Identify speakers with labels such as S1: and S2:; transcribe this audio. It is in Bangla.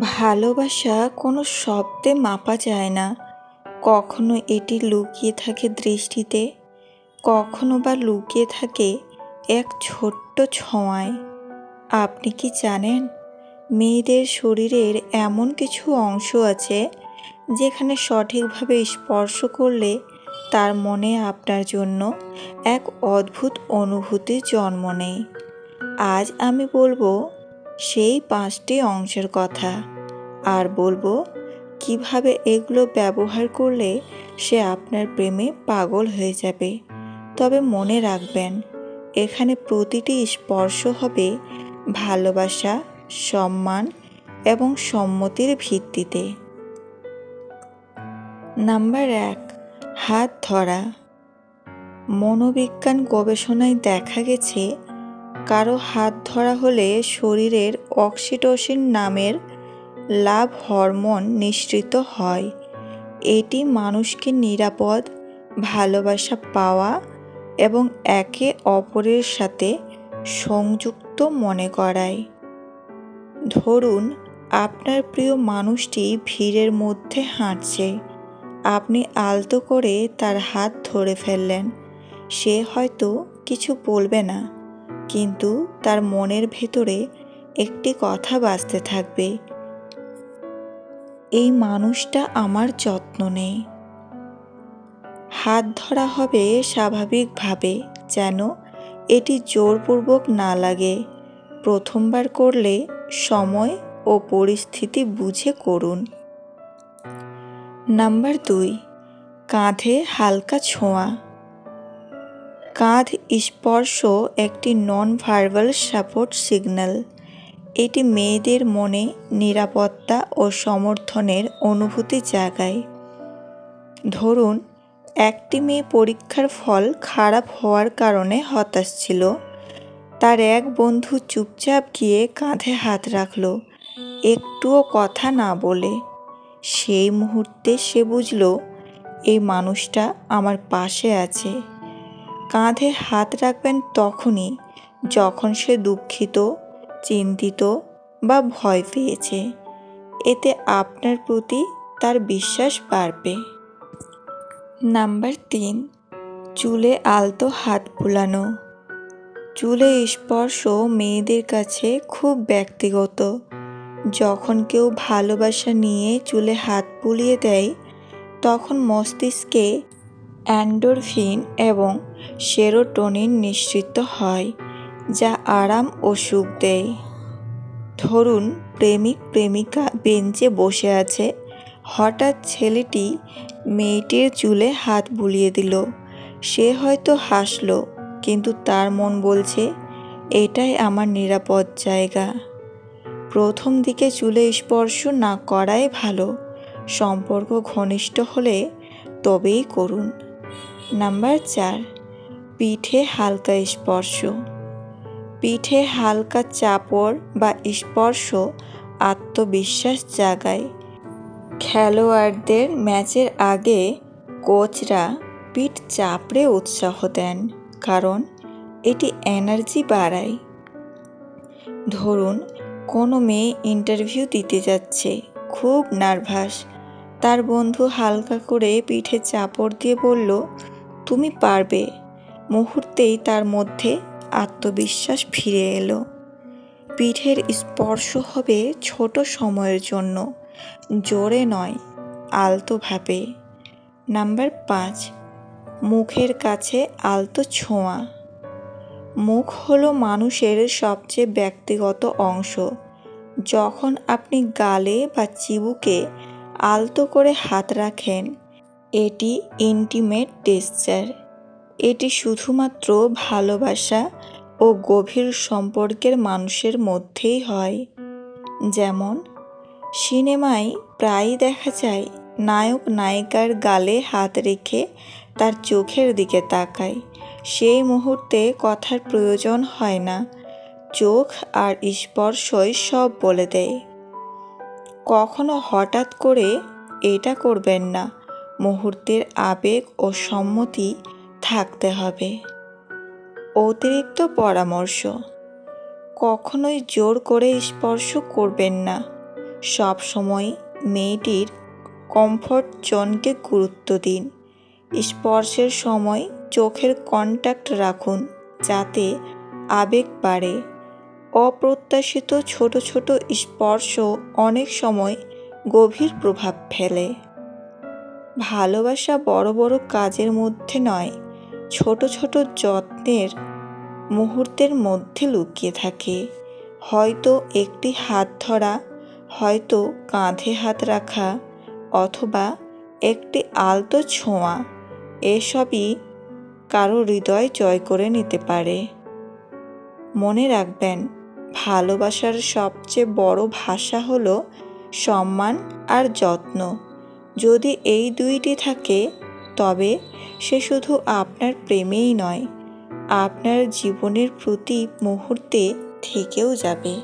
S1: ভালোবাসা কোনো শব্দে মাপা যায় না। কখনো এটি লুকিয়ে থাকে দৃষ্টিতে, কখনো বা লুকিয়ে থাকে এক ছোট্ট ছোঁয়ায়। আপনি কি জানেন, মেয়েদের শরীরের এমন কিছু অংশ আছে যেখানে সঠিকভাবে স্পর্শ করলে তার মনে আপনার জন্য এক অদ্ভুত অনুভূতি জন্ম নেয়। আজ আমি বলব সেই পাঁচটি অংশের কথা। আর বলব, কীভাবে এগুলো ব্যবহার করলে সে আপনার প্রেমে পাগল হয়ে যাবে। তবে মনে রাখবেন, এখানে প্রতিটি স্পর্শ হবে ভালোবাসা, সম্মান এবং সম্মতির ভিত্তিতে। নাম্বার এক, হাত ধরা। মনোবিজ্ঞান গবেষণায় দেখা গেছে কারও হাত ধরা হলে শরীরের অক্সিটোসিন নামের লাভ হরমোন নিঃসৃত হয়। এটি মানুষকে নিরাপদ, ভালোবাসা পাওয়া এবং একে অপরের সাথে সংযুক্ত মনে করায়। ধরুন, আপনার প্রিয় মানুষটি ভিড়ের মধ্যে হাঁটছে। আপনি আলতো করে তার হাত ধরে ফেললেন। সে হয়তো কিছু বলবে না। কিন্তু তার মনের ভেতরে একটি কথা বাজতে থাকবে। এই মানুষটা আমার যত্ন নেই। হাত ধরা হবে স্বাভাবিকভাবে যেন এটি জোরপূর্বক না লাগে। প্রথমবার করলে সময় ও পরিস্থিতি বুঝে করুন। নাম্বার দুই, কাঁধে হালকা ছোঁয়া। কাঁধ স্পর্শ একটি নন ভার্বাল সাপোর্ট সিগন্যাল এটি মেয়েদের মনে নিরাপত্তা ও সমর্থনের অনুভূতি জাগায়। ধরুন, একটি মেয়ে পরীক্ষার ফল খারাপ হওয়ার কারণে হতাশ ছিল। তার এক বন্ধু চুপচাপ গিয়ে কাঁধে হাত রাখল, একটুও কথা না বলে। সেই মুহূর্তে সে বুঝল, এই মানুষটা আমার পাশে আছে। কাঁধে হাত রাখবেন তখনই, যখন সে দুঃখিত, চিন্তিত বা ভয় পেয়েছে। এতে আপনার প্রতি তার বিশ্বাস বাড়বে। নাম্বার তিন, চুলে আলতো হাত বুলানো। চুলে স্পর্শ মেয়েদের কাছে খুব ব্যক্তিগত। যখন কেউ ভালোবাসা নিয়ে চুলে হাত বুলিয়ে দেয়, তখন মস্তিষ্কে অ্যান্ডোরফিন এবং সেরোটোনিন নিঃসৃত হয়, যা আরাম ও সুখ দেয়। ধরুন, প্রেমিক প্রেমিকা বেঞ্চে বসে আছে, হঠাৎ ছেলেটি মেয়েটির চুলে হাত বুলিয়ে দিল। সে হয়তো হাসলো, কিন্তু তার মন বলছে, এটাই আমার নিরাপদ জায়গা। প্রথম দিকে চুলে স্পর্শ না করাই ভালো। সম্পর্ক ঘনিষ্ঠ হলে তবেই করুন। নাম্বার চার, পিঠে হালকা স্পর্শ। পিঠে হালকা চাপড় বা স্পর্শ আত্মবিশ্বাস জাগায়। খেলোয়াড়দের ম্যাচের আগে কোচরা পিঠ চাপড়ে উৎসাহ দেন, কারণ এটি এনার্জি বাড়ায়। ধরুন, কোনো মেয়ে ইন্টারভিউ দিতে যাচ্ছে, খুব নার্ভাস। তার বন্ধু হালকা করে পিঠে চাপড় দিয়ে বলল তুমি পারবে। মুহূর্তেই তার মধ্যে আত্মবিশ্বাস ফিরে এলো। পিঠের স্পর্শ হবে ছোট সময়ের জন্য, জোরে নয় আলতোভাবে নাম্বার পাঁচ, মুখের কাছে আলতো ছোঁয়া। মুখ হলো মানুষের সবচেয়ে ব্যক্তিগত অংশ। যখন আপনি গালে বা চিবুকে আলতো করে হাত রাখেন এটি ইন্টিমেট টেক্সচার এটি শুধুমাত্র ভালোবাসা ও গভীর সম্পর্কের মানুষের মধ্যেই হয়। যেমন, সিনেমায় প্রায়ই দেখা যায় নায়ক নায়িকার গালে হাত রেখে তার চোখের দিকে তাকায়। সেই মুহূর্তে কথার প্রয়োজন হয় না। চোখ আর স্পর্শই সব বলে দেয়। কখনো হঠাৎ করে এটা করবেন না। মুহূর্তের আবেগ ও সম্মতি থাকতে হবে। অতিরিক্ত পরামর্শ। কখনোই জোর করে স্পর্শ করবেন না। সবসময় মেয়েটির কমফর্ট জোনকে গুরুত্ব দিন। স্পর্শের সময় চোখের কন্ট্যাক্ট রাখুন যাতে আবেগ বাড়ে। অপ্রত্যাশিত ছোট ছোট স্পর্শ অনেক সময় গভীর প্রভাব ফেলে। ভালোবাসা বড় বড় কাজের মধ্যে নয়, ছোট ছোট যত্নের মুহূর্তের মধ্যে লুকিয়ে থাকে। হয়তো একটি হাত ধরা, হয়তো কাঁধে হাত রাখা, অথবা একটি আলতো ছোঁয়া, এসবই কারও হৃদয় জয় করে নিতে পারে। মনে রাখবেন, ভালোবাসার সবচেয়ে বড় ভাষা হলো সম্মান আর যত্ন। যদি এই দুইটি থাকে, তবে সে শুধু আপনার প্রেমেই নয়, আপনার জীবনের প্রতি মুহূর্তে থেকেও যাবে।